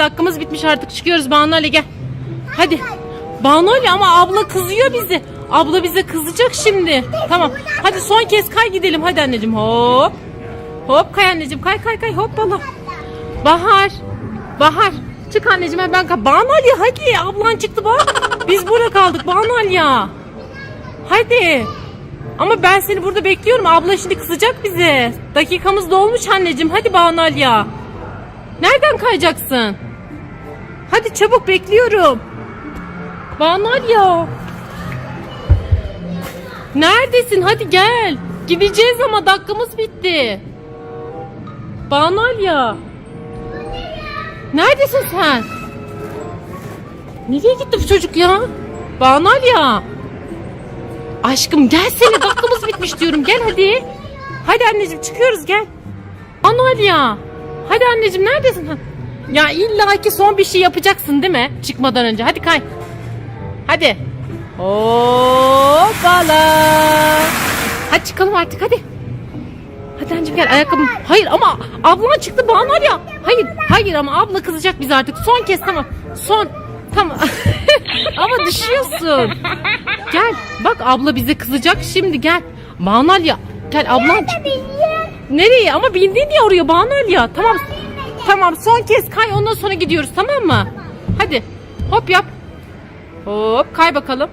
dakikamız bitmiş artık çıkıyoruz Banu Ali gel. Hadi. Banu Ali ama abla kızıyor bizi. Abla bize kızacak şimdi. Tamam. Hadi son kez kay gidelim hadi anneciğim. Hop. Hop kay anneciğim kay kay kay hop bala. Bahar. Bahar. Çık anneciğim ben kay. Banu Ali hadi ablan çıktı bak. Biz burada kaldık Banu Ali ya. Hadi. Ama ben seni burada bekliyorum. Abla şimdi kızacak bize. Dakikamız dolmuş anneciğim. Hadi Banu Ali ya. Nereden kayacaksın? Hadi çabuk bekliyorum. Banu Ali ya. Neredesin? Hadi gel. Gideceğiz ama dakikamız bitti. Banu Ali ya. Neredesin sen? Nereye gitti bu çocuk ya? Banu Ali ya. Aşkım gelsene dakikamız bitmiş diyorum gel hadi. Hadi anneciğim çıkıyoruz gel. Banu Ali ya. Hadi anneciğim neredesin? Ya illa ki son bir şey yapacaksın değil mi? Çıkmadan önce hadi kay. Hadi. Hoppala. Hadi çıkalım artık hadi. Hadi anneciğim gel ayakkabım. Hayır ama ablan çıktı Banu Ali ya. Hayır hayır ama abla kızacak bize artık. Son kez tamam. Son. Tamam. ama düşüyorsun. Gel. Bak abla bize kızacak şimdi gel. Banu Ali ya. Gel ablan. Nereye? Ama bindin ya oraya Banu Ali ya. Tamam. Tamam son kez kay ondan sonra gidiyoruz tamam mı? Hadi. Hop yap. Hop kay bakalım.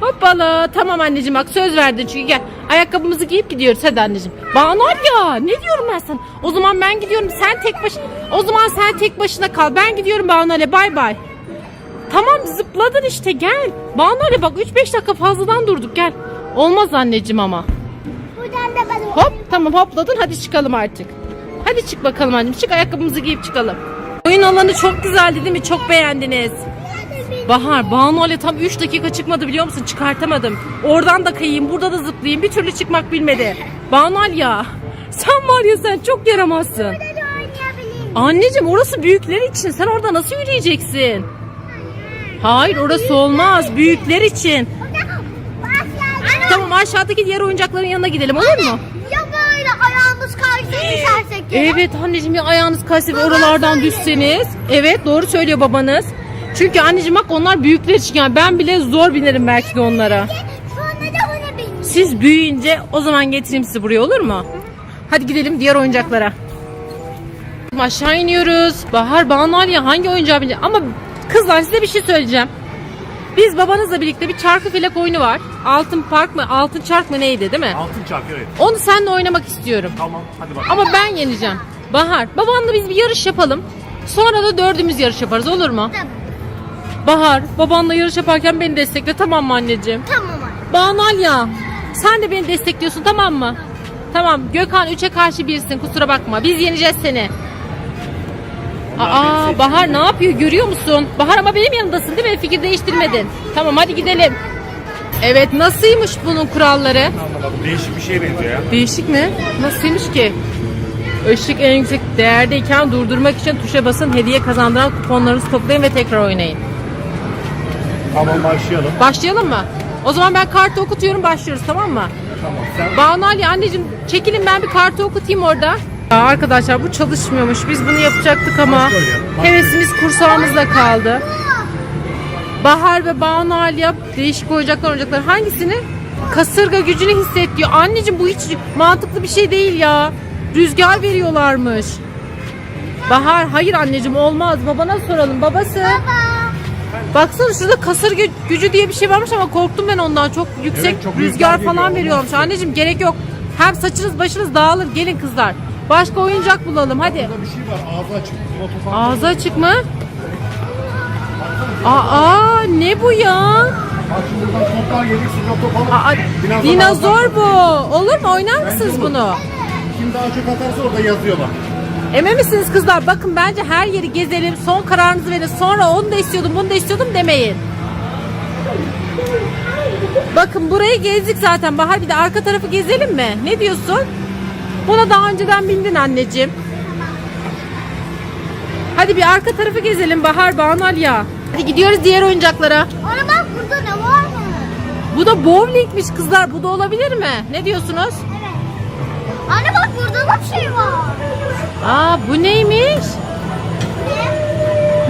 Hoppala. Tamam anneciğim bak söz verdin çünkü gel. Ayakkabımızı giyip gidiyoruz hadi anneciğim. Banu ya ne diyorum ben sana? O zaman ben gidiyorum sen tek baş. O zaman sen tek başına kal. Ben gidiyorum Banu Ali bay bay. Tamam zıpladın işte gel. Banu Ali bak 3-5 dakika fazladan durduk gel. Olmaz anneciğim ama. Buradan da bana. Hop tamam hopladın hadi çıkalım artık. Hadi çık bakalım anneciğim çık ayakkabımızı giyip çıkalım. Oyun alanı çok güzeldi değil mi? Çok beğendiniz. Bahar, Banu Ali tam 3 dakika çıkmadı biliyor musun? Çıkartamadım. Oradan da kayayım, burada da zıplayayım. Bir türlü çıkmak bilmedi. Banu Ali ya. Sen var ya sen çok yaramazsın. Anneciğim orası büyükler için. Sen orada nasıl yürüyeceksin? Hayır orası olmaz. Büyükler için. Tamam aşağıdaki diğer oyuncakların yanına gidelim olur mu? Ayağımız kaysa düşersek ya. Evet anneciğim ya ayağınız kaysa ve oralardan düşseniz. Evet doğru söylüyor babanız. Çünkü anneciğim bak onlar büyükler için yani ben bile zor binerim belki de onlara. Da ona. Siz büyüyünce o zaman getireyim sizi buraya olur mu? Hadi gidelim diğer oyuncaklara. Aşağı iniyoruz. Bahar Banu Aliye hangi oyuncağı binecek? Ama kızlar size bir şey söyleyeceğim. Biz babanızla birlikte bir çarkı felek oyunu var. Altın park mı? Altın çark mı neydi değil mi? Altın çark evet. Onu seninle oynamak istiyorum. Tamam hadi bakalım. Ama ben yeneceğim. Bahar, babanla biz bir yarış yapalım. Sonra da dördümüz yarış yaparız olur mu? Tamam. Bahar, babanla yarış yaparken beni destekle tamam mı anneciğim? Tamam anne. Banal ya. Sen de beni destekliyorsun tamam mı? Tamam Gökhan 3'e karşı birsin kusura bakma. Biz yeneceğiz seni. Aa Bahar ne yapıyor görüyor musun? Bahar ama benim yanındasın değil mi? Fikir değiştirmedin. Tamam hadi gidelim. Evet nasılmış bunun kuralları? Anlamadım. Değişik bir şeye benziyor ya. Değişik mi? Nasılmış ki? Işık en yüksek değerdeyken durdurmak için tuşa basın hediye kazandıran kuponlarınızı toplayın ve tekrar oynayın. Tamam başlayalım. Başlayalım mı? O zaman ben kartı okutuyorum başlıyoruz tamam mı? Tamam sen Banu Ali anneciğim çekilin ben bir kartı okutayım orada. Ya arkadaşlar bu çalışmıyormuş. Biz bunu yapacaktık ama hevesimiz kursağımızda kaldı. Bahar ve Banu Aliye değişik oyuncaklar oyuncaklar. Hangisini? Kasırga gücünü hisset diyor. Anneciğim bu hiç mantıklı bir şey değil ya. Rüzgar veriyorlarmış. Bahar hayır anneciğim olmaz. Babana soralım. Babası. Baksana şurada kasırga gücü diye bir şey varmış ama korktum ben ondan. Çok yüksek Evet, çok rüzgar, rüzgar falan veriyormuş. Anneciğim gerek yok. Hem saçınız başınız dağılır. Gelin kızlar. Başka oyuncak bulalım hadi. burada bir şey var ağzı açık. Ağzı açık mı? Aa ne bu ya? Bak şimdi buradan toplar gelir sıcak top alır. Aa, Dinozor dinozor bu. Olur mu? Oynar Bence mısınız olur. bunu? Kim daha çok atarsa orada yazıyorlar. Emin misiniz kızlar? Bakın bence her yeri gezelim. Son kararınızı verin. Sonra onu da istiyordum, bunu da istiyordum demeyin. Bakın burayı gezdik zaten. Bahar bir de arka tarafı gezelim mi? Ne diyorsun? Buna daha önceden bindin anneciğim. Hadi bir arka tarafı gezelim Bahar, Banal ya. Hadi gidiyoruz diğer oyuncaklara. Ana bak burada ne var mı? Bu da bowlingmiş kızlar. Bu da olabilir mi? Ne diyorsunuz? Anne bak burada da bir şey var. Aa bu neymiş?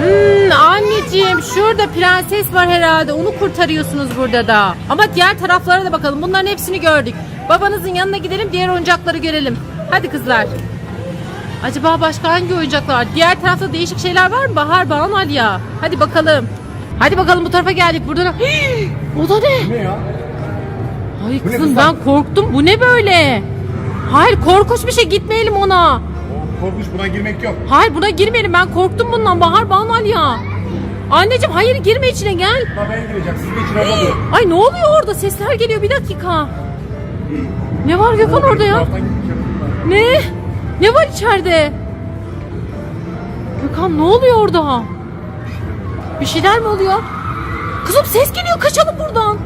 Ne şurada prenses var herhalde. Onu kurtarıyorsunuz burada da. Ama diğer taraflara da bakalım. Bunların hepsini gördük. Babanızın yanına gidelim diğer oyuncakları görelim. Hadi kızlar. Acaba başka hangi oyuncaklar var? Diğer tarafta değişik şeyler var mı? Bahar, Banu, Aliya. Hadi bakalım. Hadi bakalım bu tarafa geldik. Burada ne? o da ne? Ne ya? Ay Bu ne kızım ben korktum. Bu ne böyle? Hayır korkunç bir şey gitmeyelim ona. O korkunç buna girmek yok. Hayır buna girmeyelim ben korktum bundan Bahar Banu Aliya. Anneciğim hayır girme içine gel. Babaya girecek. Siz de içine bakın. Ay ne oluyor orada? Sesler geliyor bir dakika. Ne var Gökhan orada ya? Ne? Ne var içeride? Gökhan ne oluyor orada? Bir şeyler mi oluyor? Kızım ses geliyor kaçalım buradan.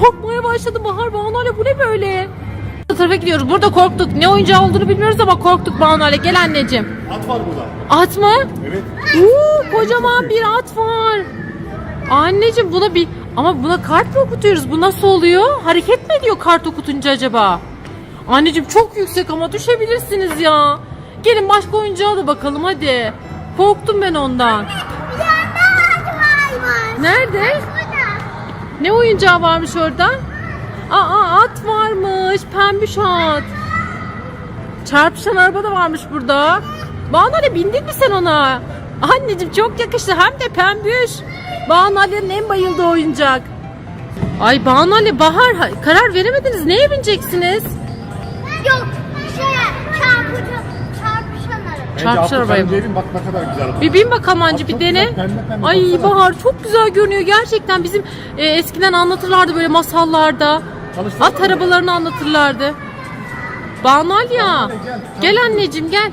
Korkmaya başladım Bahar Banu Ale bu ne böyle? Tarafa gidiyoruz. Burada korktuk. Ne oyuncağı olduğunu bilmiyoruz ama korktuk Banu Ale. Gel anneciğim. At var burada. At mı? Evet. Uuu kocaman bir at var. Anneciğim buna bir ama buna kart mı okutuyoruz? Bu nasıl oluyor? Hareket mi ediyor kart okutunca acaba? Anneciğim çok yüksek ama düşebilirsiniz ya. Gelin başka oyuncağa da bakalım hadi. Korktum ben ondan. Bir yanda ağacı varmış. Nerede? Ne oyuncağı varmış orada? Aa at varmış. Pembiş at. Çarpışan araba da varmış burada. Banu Ali bindin mi sen ona? Anneciğim çok yakıştı hem de pembiş. Banu Ali'nin en bayıldığı oyuncak. Ay Banu Ali Bahar ha- karar veremediniz. Neye bineceksiniz? Yok. Şeye çarpıcı. Çarpışan araba. Bence Çarpışan atlı arabaya Bak ne kadar güzel. Bir bin bakalım anca Bak bir çok dene. güzel, pembe pembe, Ay baksana. Bahar çok güzel görünüyor gerçekten. Bizim e, eskiden anlatırlardı böyle masallarda. Çalıştırma At mı? arabalarını anlatırlardı. Banu Ali, gel. Gel anneciğim gel.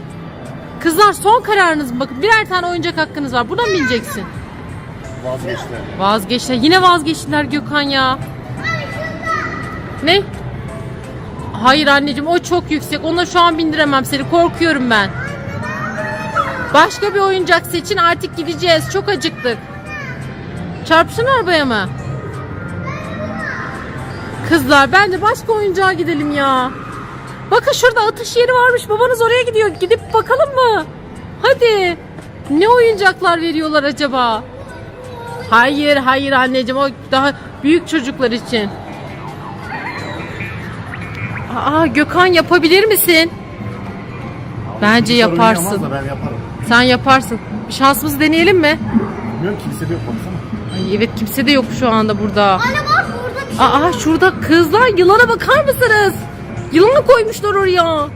Kızlar son kararınız mı? Bakın birer tane oyuncak hakkınız var. Buna mı bineceksin? Vazgeçtiler. Vazgeçtiler. Yine vazgeçtiler Gökhan ya. Ne? Hayır anneciğim o çok yüksek. Ona şu an bindiremem seni. Korkuyorum ben. Başka bir oyuncak seçin artık gideceğiz. Çok acıktık. Çarpışın arabaya mı? Kızlar bence başka oyuncağa gidelim ya. Bakın şurada atış yeri varmış. Babanız oraya gidiyor. Gidip bakalım mı? Hadi. Ne oyuncaklar veriyorlar acaba? Hayır hayır anneciğim o daha büyük çocuklar için. Aa Gökhan yapabilir misin? Bence Sorun yaparsın. da Ben yaparım. Sen yaparsın. Şansımızı deneyelim mi? Bilmiyorum kimse de yok baksana. Ay evet kimse de yok şu anda burada. Anne bak burada bir şey. Aa şurada kızlar yılana bakar mısınız? Yılanı koymuşlar oraya.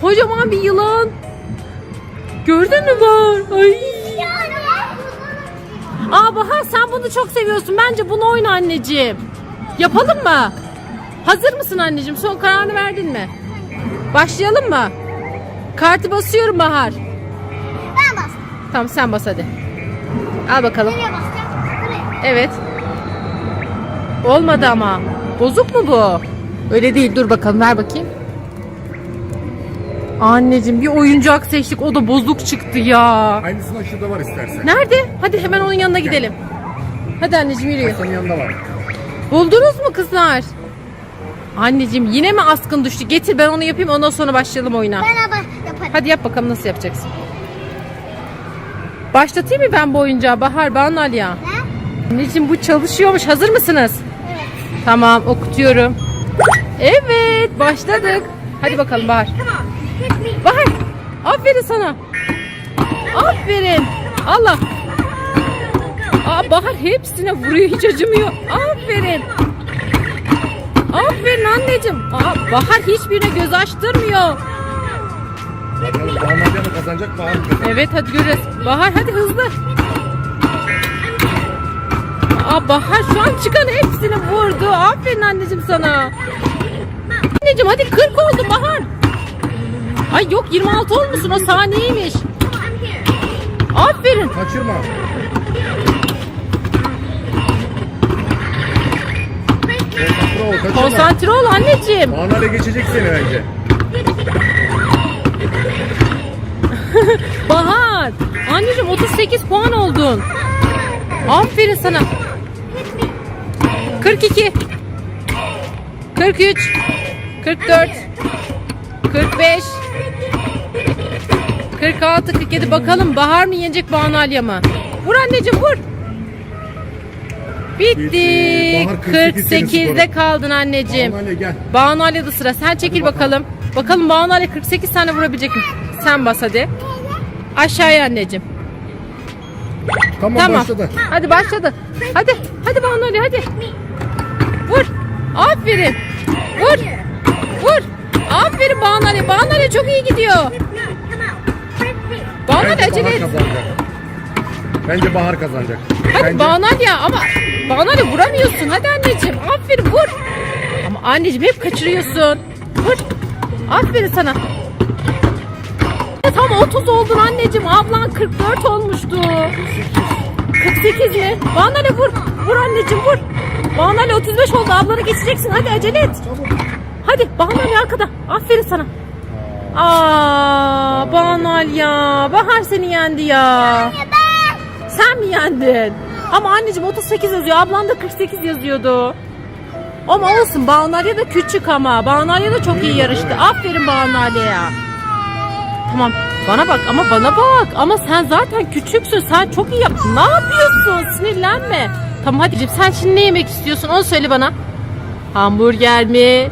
Kocaman bir yılan. Gördün mü var? Ay. Aa Bahar sen bunu çok seviyorsun. Bence bunu oyna anneciğim. Yapalım mı? Hazır mısın anneciğim? Son kararını verdin mi? Başlayalım mı? Kartı basıyorum Bahar. Ben bastım. Tamam sen bas hadi. Al bakalım. Nereye basacağım? Buraya. Evet. Olmadı ama. Bozuk mu bu? Öyle değil. Dur bakalım ver bakayım. Anneciğim bir oyuncak seçtik. O da bozuk çıktı ya. Aynısından şurada var istersen. Nerede? Hadi hemen onun yanına gidelim. Hadi anneciğim yürü. Senin yanında var. Buldunuz mu kızlar? Anneciğim yine mi askın düştü? Getir ben onu yapayım ondan sonra başlayalım oyuna. Ben ama yaparım. Hadi yap bakalım nasıl yapacaksın. Başlatayım mı ben bu oyuncağı Bahar Banu Aliya? Ne? Anneciğim bu çalışıyormuş. Hazır mısınız? Evet. Tamam okutuyorum. Evet başladık. Hadi bakalım Bahar. Tamam. Bahar aferin sana. Aferin. Allah. Aa, Bahar hepsine vuruyor hiç acımıyor. Aferin. Aferin anneciğim. Aa, Bahar hiçbirine göz açtırmıyor. Kazanacak Bahar? Evet hadi göreceğiz. Bahar hadi hızlı. Aa, Bahar şu an çıkan hepsini vurdu. Aferin anneciğim sana. Anneciğim hadi 40 oldu Bahar. Ay yok 26 olmuşsun o saniyeymiş. Aferin. Kaçırma. Konsantre ol, kaçırma. Konsantre ol anneciğim. Bahar geçecek seni bence. Bahar. Anneciğim 38 puan oldun. Aferin sana. 42. 43. 44. 45. 46, 47 bakalım Bahar mı yenecek Banu Alya mı? Vur anneciğim vur. Bitti. Bahar 48 senin 48'de skorun. kaldın anneciğim. Banu Ali gel. Sıra. Sen çekil bakalım. Bakalım Banu Ali 48 tane vurabilecek mi? Sen bas hadi. Aşağıya anneciğim. Tamam, Tamam. başladı. Hadi başladı. Hadi. Hadi Banu Ali hadi. Vur. Aferin. Vur. Vur. Aferin. Banu Ali çok iyi gidiyor. Bence acele Bahar et. kazanacak. Bence Bahar kazanacak. Hadi Bence- ya ama Banu Ali vuramıyorsun. Hadi anneciğim. Aferin vur. Ama anneciğim hep kaçırıyorsun. Vur. Aferin sana. Tam 30 oldun anneciğim. Ablan 44 olmuştu. 48 mi? Banu Ali vur. Vur anneciğim vur. Banu Ali 35 oldu. Ablanı geçeceksin. Hadi acele et. Hadi Banu Ali arkada. Aferin sana. Aa, Banu Ali ya. Bahar seni yendi ya. Sen mi yendin? Ama anneciğim 38 yazıyor. Ablan da 48 yazıyordu. Ama olsun Banu Ali da küçük ama. Banu Ali de çok iyi yarıştı. Aferin Banu Ali'ye. Tamam bana bak ama bana bak. Ama sen zaten küçüksün. Sen çok iyi yaptın. Ne yapıyorsun? Sinirlenme. Tamam hadi sen şimdi ne yemek istiyorsun? Onu söyle bana. Hamburger mi?